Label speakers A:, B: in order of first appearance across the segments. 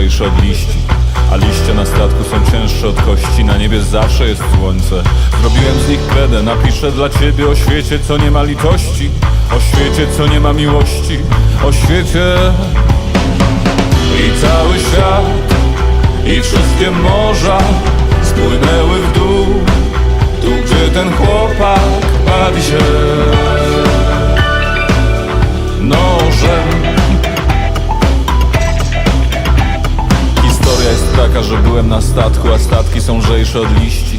A: lżejsze od liści. A liście na statku są cięższe od kości. Na niebie zawsze jest słońce. Zrobiłem z nich kredę Napiszę dla ciebie o świecie, co nie ma litości. O świecie, co nie ma miłości. O świecie. I cały świat I wszystkie morza Spłynęły w dół. Tu, gdzie ten chłopak bawi się że byłem na statku, a statki są lżejsze od liści.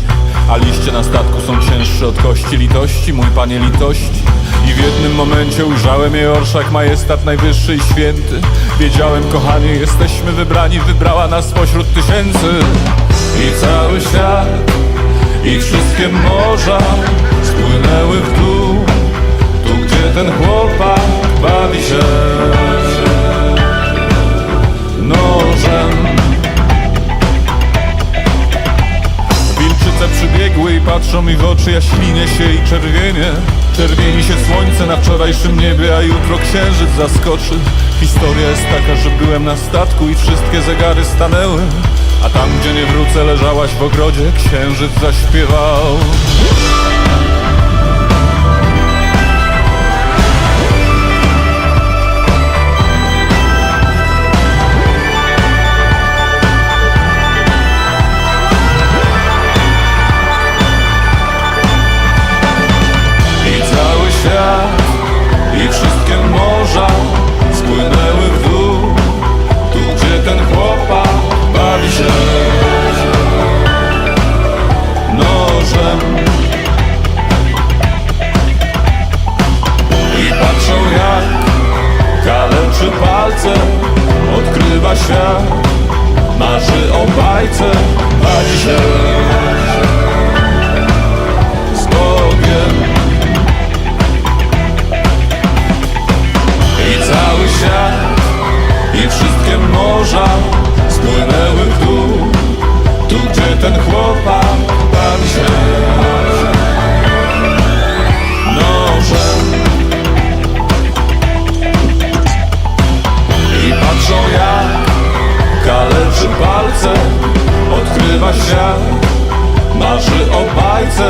A: A liście na statku są cięższe od kości. Litości, mój panie litości. I w jednym momencie ujrzałem jej orszak, majestat najwyższy i święty. Wiedziałem, kochanie, jesteśmy wybrani, wybrała nas spośród tysięcy. I cały świat, i wszystkie morza spłynęły w dół. Tu, gdzie ten patrzą mi w oczy, ja się i czerwienie Czerwieni się słońce na wczorajszym niebie, a jutro księżyc zaskoczy. Historia jest taka, że byłem na statku i wszystkie zegary stanęły. A tam, gdzie nie wrócę, leżałaś w ogrodzie, księżyc zaśpiewał i wszystkie morza spłynęły w dół. Tu, gdzie ten chłopak bawi się nożem. I patrzą jak kaleczy palce Odkrywa świat, marzy o bajce Bawi się ten chłopak bawi się. Nożem. I patrzą jak kaleczy palce Odkrywa świat, marzy o bajce.